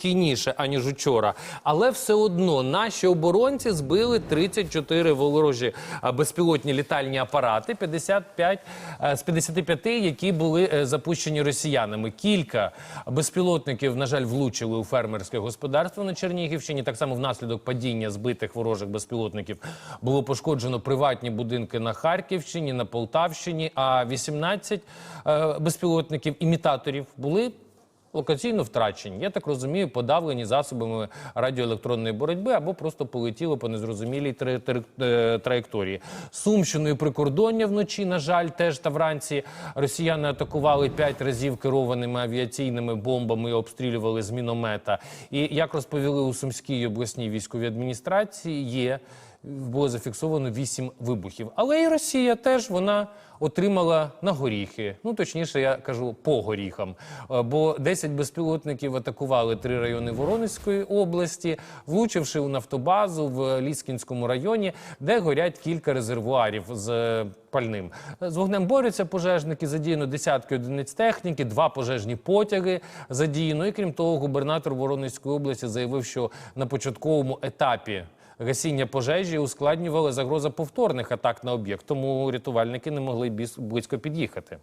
спокійніше аніж учора. Але все одно наші оборонці збили 34 ворожі а, безпілотні літальні апарати, 55 е, з 55, які були е, запущені росіянами. Кілька безпілотників, на жаль, влучили у фермерське господарство на Чернігівщині. Так само внаслідок падіння збитих ворожих безпілотників було пошкоджено приватні будинки на Харківщині, на Полтавщині. А 18 е, безпілотників імітаторів були локаційно втрачені. Я так розумію, подавлені засобами радіоелектронної боротьби або просто полетіли по незрозумілій е, траєкторії. Сумщиною прикордоння вночі, на жаль, теж та вранці росіяни атакували п'ять разів керованими авіаційними бомбами і обстрілювали з міномета. І як розповіли у Сумській обласній військовій адміністрації, є було зафіксовано вісім вибухів. Але і Росія теж вона отримала на горіхи. Ну точніше, я кажу по горіхам. Е, Бо 10 безпілотників атакували три райони Воронезької області, влучивши у нафтобазу в Ліскінському районі, де горять кілька резервуарів з е, пальним. З вогнем борються пожежники, задіяно десятки одиниць техніки, два пожежні потяги задіяно. І крім того, губернатор Воронезької області заявив, що на початковому етапі гасіння пожежі ускладнювала загроза повторних атак на об'єкт, тому рятувальники не могли близько під'їхати.